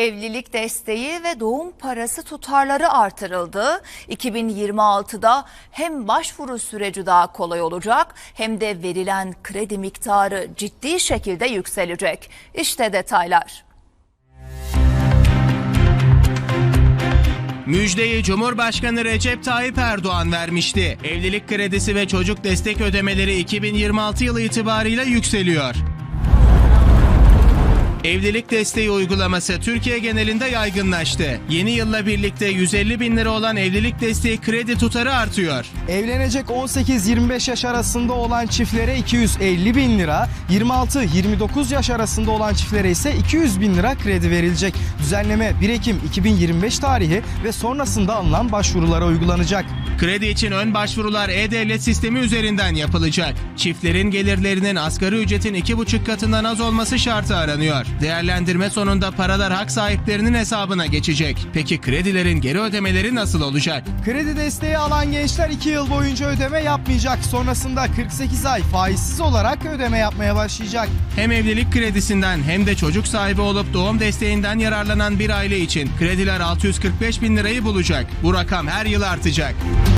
Evlilik desteği ve doğum parası tutarları artırıldı. 2026'da hem başvuru süreci daha kolay olacak hem de verilen kredi miktarı ciddi şekilde yükselecek. İşte detaylar. Müjdeyi Cumhurbaşkanı Recep Tayyip Erdoğan vermişti. Evlilik kredisi ve çocuk destek ödemeleri 2026 yılı itibarıyla yükseliyor. Evlilik desteği uygulaması Türkiye genelinde yaygınlaştı. Yeni yılla birlikte 150 bin lira olan evlilik desteği kredi tutarı artıyor. Evlenecek 18-25 yaş arasında olan çiftlere 250 bin lira, 26-29 yaş arasında olan çiftlere ise 200 bin lira kredi verilecek. Düzenleme 1 Ekim 2025 tarihi ve sonrasında alınan başvurulara uygulanacak. Kredi için ön başvurular e-devlet sistemi üzerinden yapılacak. Çiftlerin gelirlerinin asgari ücretin 2,5 katından az olması şartı aranıyor. Değerlendirme sonunda paralar hak sahiplerinin hesabına geçecek. Peki kredilerin geri ödemeleri nasıl olacak? Kredi desteği alan gençler 2 yıl boyunca ödeme yapmayacak. Sonrasında 48 ay faizsiz olarak ödeme yapmaya başlayacak. Hem evlilik kredisinden hem de çocuk sahibi olup doğum desteğinden yararlanan bir aile için krediler 645 bin lirayı bulacak. Bu rakam her yıl artacak.